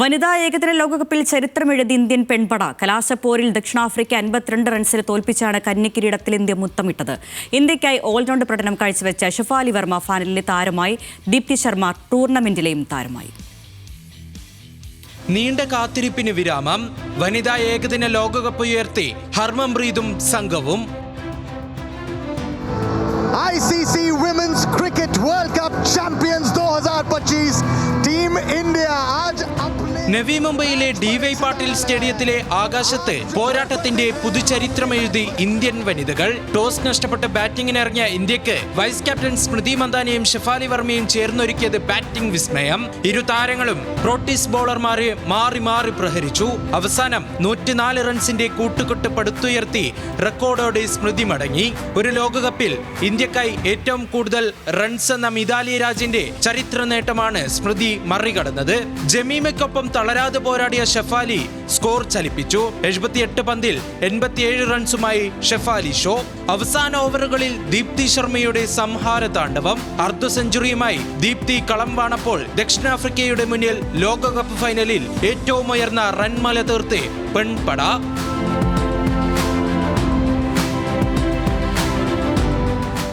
വനിതാ ഏകദിന ലോകകപ്പിൽ ചരിത്രമെഴുതി ഇന്ത്യൻ പെൺപട കലാശപ്പോരിൽ ദക്ഷിണാഫ്രിക്ക അൻപത്തിരണ്ട് റൺസിന് തോൽപ്പിച്ചാണ് കന്നിക്കിരീടത്തിൽ ഇന്ത്യ മുത്തമിട്ടത്. ഇന്ത്യയ്ക്കായി ഓൾറൗണ്ട് പ്രകടനം കാഴ്ചവെച്ച ഷുഫാലി വർമ്മ ഫാനലിലെ താരമായി ദീപ്തി ശർമ്മ ടൂർണമെന്റിലെയും താരമായി. നീണ്ട കാത്തിരിപ്പിന് വിരാമം വനിതാ ഏകദിന ലോകകപ്പ് ഉയർത്തി ഹർമംപ്രീതും സംഘവും. ICC Women's Cricket 2025 team India Navi മുംബൈയിലെ ഡി വൈ പാട്ടീൽ സ്റ്റേഡിയത്തിലെ ആകാശത്ത് പോരാട്ടത്തിന്റെ പുതുചരിത്രമെഴുതി ഇന്ത്യൻ വനിതകൾ. ടോസ് നഷ്ടപ്പെട്ട് ബാറ്റിംഗിനിറങ്ങിയ ഇന്ത്യയ്ക്ക് വൈസ് ക്യാപ്റ്റൻ സ്മൃതി മന്ദാനയും ഷെഫാലി വർമ്മയും ചേർന്നൊരുക്കിയത് ബാറ്റിംഗ് വിസ്മയം. ഇരു താരങ്ങളും പ്രോട്ടീസ് ബോളർമാരെ മാറി മാറി പ്രഹരിച്ചു. അവസാനം നൂറ്റിനാല് റൺസിന്റെ കൂട്ടുകെട്ട് പടുത്തുയർത്തി റെക്കോർഡോടെ സ്മൃതി മടങ്ങി. ഒരു ലോകകപ്പിൽ ഇന്ത്യക്കായി ഏറ്റവും കൂടുതൽ റൺസ് എന്ന മിതാലി രാജിന്റെ ചരിത്ര നേട്ടമാണ് സ്മൃതി മറികടന്നത്. ജമീമയ്ക്കൊപ്പം തളരാതെ പോരാടിയ ഷെഫാലി സ്കോർ ചലിപ്പിച്ചു. എഴുപത്തിയെട്ട് പന്തിൽ എൺപത്തിയേഴ് റൺസുമായി ഷെഫാലി ഷോ. അവസാന ഓവറുകളിൽ ദീപ്തി ശർമ്മയുടെ സംഹാര താണ്ഡവം. അർദ്ധ സെഞ്ചുറിയുമായി ദീപ്തി കളം വാണപ്പോൾ ദക്ഷിണാഫ്രിക്കയുടെ മുന്നിൽ ലോകകപ്പ് ഫൈനലിൽ ഏറ്റവും ഉയർന്ന റൺമല തീർത്ത് പെൺപട.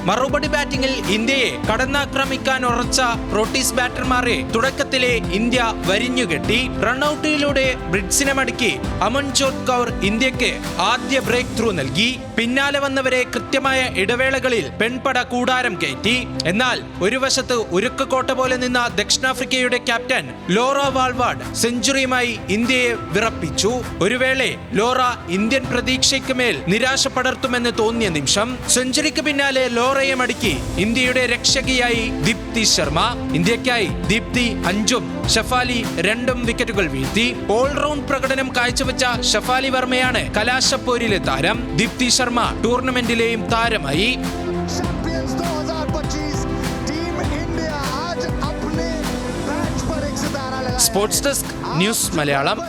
മറുപടി ബാറ്റിംഗിൽ ഇന്ത്യയെ കടന്നാക്രമിക്കാൻ ഉറച്ച പ്രോട്ടീസ് ബാറ്റർമാരെ തുടക്കത്തിലെ ഇന്ത്യ വരിഞ്ഞുകെട്ടി. റൺഔട്ടിലൂടെ ബ്രിഡ്സിനെ മടക്കി. അമൻജോത് കൗർ ഇന്ത്യയ്ക്ക് ആദ്യ ബ്രേക്ക് ത്രൂ നൽകി. പിന്നാലെ വന്നവരെ കൃത്യമായ ഇടവേളകളിൽ പെൺപട കൂടാരം കയറ്റി. എന്നാൽ ഒരു വശത്ത് ഉരുക്കക്കോട്ട പോലെ നിന്ന ദക്ഷിണാഫ്രിക്കയുടെ ക്യാപ്റ്റൻ ലോറ വാൾവാർഡ് സെഞ്ചുറിയുമായി ഇന്ത്യയെ വിറപ്പിച്ചു. ഒരു വേളെ ലോറ ഇന്ത്യൻ പ്രതീക്ഷയ്ക്ക് മേൽ നിരാശ പടർത്തുമെന്ന് തോന്നിയ നിമിഷം സെഞ്ചുറിക്ക് പിന്നാലെ ത്രിപുരയെ ഇന്ത്യയുടെ രക്ഷകിയായി ദീപ്തി ശർമ്മ. ഇന്ത്യക്കായി ദീപ്തി അഞ്ചും ഷഫാലി രണ്ടും വിക്കറ്റുകൾ വീഴ്ത്തി. ഓൾറൗണ്ട് പ്രകടനം കാഴ്ചവെച്ച ഷഫാലി വർമ്മയാണ് കലാശപ്പോരിലെ താരം. ദീപ്തി ശർമ്മ ടൂർണമെന്റിലെയും താരമായി. Sports desk news Malayalam